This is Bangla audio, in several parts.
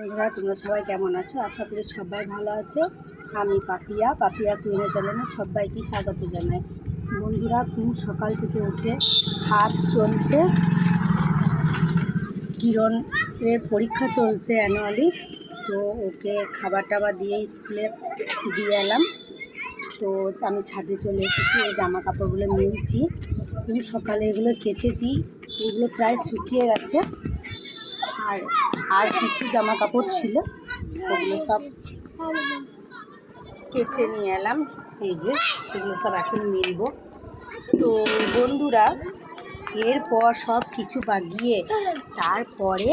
বন্ধুরা, তোমরা সবাই কেমন আছো? আশা করি সবাই ভালো আছো। আমি পাপিয়া পাপিয়া কুইনে চ্যানেলে সবাইকে স্বাগত জানাই। বন্ধুরা তুমি সকাল থেকে উঠে হাত চলছে। কিরণের পরীক্ষা চলছে অ্যানুয়ালি তো ওকে খাবার টাবার দিয়ে স্কুলে দিয়ে এলাম। তো আমি ছাদে চলে এসেছি এই জামা কাপড়গুলো মিলছি। তুমি সকালে এগুলো কেচেছি, এগুলো প্রায় শুকিয়ে গেছে। আর আর কিছু জামা কাপড় ছিল। ওগুলো সব কেচে নিয়ে এলাম। এই যে, এগুলো সব এখন মিলব। তো বন্ধুরা, এরপর সব কিছু বাগিয়ে তারপরে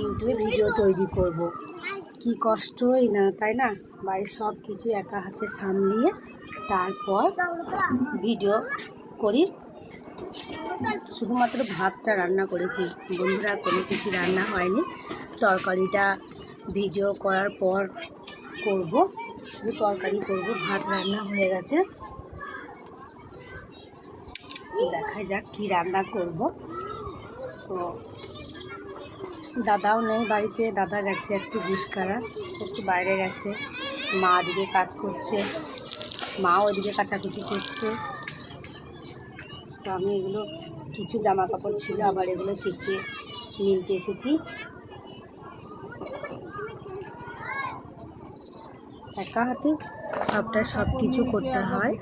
ইউটিউবে ভিডিও তৈরি করব। কি কষ্টই না, তাই না? বাড়ির সব কিছু একা হাতে সামলিয়ে তারপর ভিডিও করি। শুধুমাত্র ভাতটা রান্না করেছি। বন্ধুরা, কোনো কিছু রান্না হয়নি। তরকারিটা ভিডিও করার পর করব। শুধু তরকারি করব, ভাত রান্না হয়ে গেছে। দেখা যাক কি রান্না করব। তো দাদাও নেই বাড়িতে, দাদা গেছে একটু বুসকারা একটু বাইরে গেছে। মা দিকে কাজ করছে, মা ওইদিকে কাচাকুচি করছে। তো আমি এগুলো কিছু জামা কাপড় ছিল, আবার এগুলো কেচে মিলতে এসেছি। একা হাতে সবটা সব কিছু করতে হয়।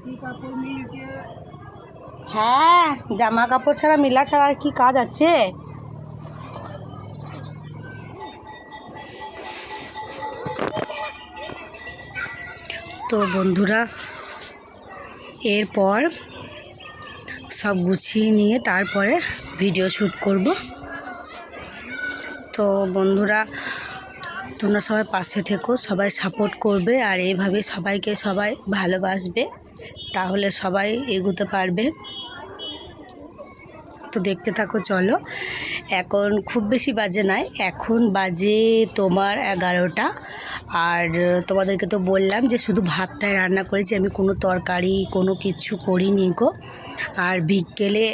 হ্যাঁ জামা কাপড় ছাড়া, মিলা ছাড়া আর কি কাজ আছে? তো বন্ধুরা, এরপর সব গুছিয়ে নিয়ে তারপরে ভিডিও শ্যুট করব। তো বন্ধুরা, তোমরা সবাই পাশে থেকো, সবাই সাপোর্ট করবে আর এইভাবে সবাইকে সবাই ভালোবাসবে, তাহলে সবাই এগোতে পারবে। তো দেখতে থাকো, চলো। এখন খুব বেশি বাজে নয়, এখন বাজে তোমার এগারোটা। আর তোমাদেরকে তো বললাম যে শুধু ভাতটাই রান্না করেছি, আমি কোনো তরকারি, কোনো কিছু করিনি গো। আর বিকেলে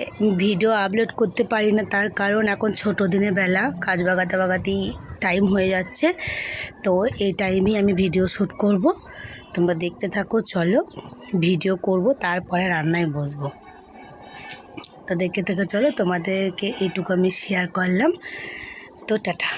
ভিডিও আপলোড করতে পারি না, তার কারণ এখন ছোটো দিনে বেলা, কাজ বাগাতে বাগাতেই টাইম হয়ে যাচ্ছে। তো এই টাইমেই আমি ভিডিও শ্যুট করব। তোমরা দেখতে থাকো, চলো। ভিডিও করব, তারপরে রান্নায় বসবো। তো দেখে থেকে চলো তোমাদেরকে এইটুকু আমি শেয়ার করলাম। তো টাটা।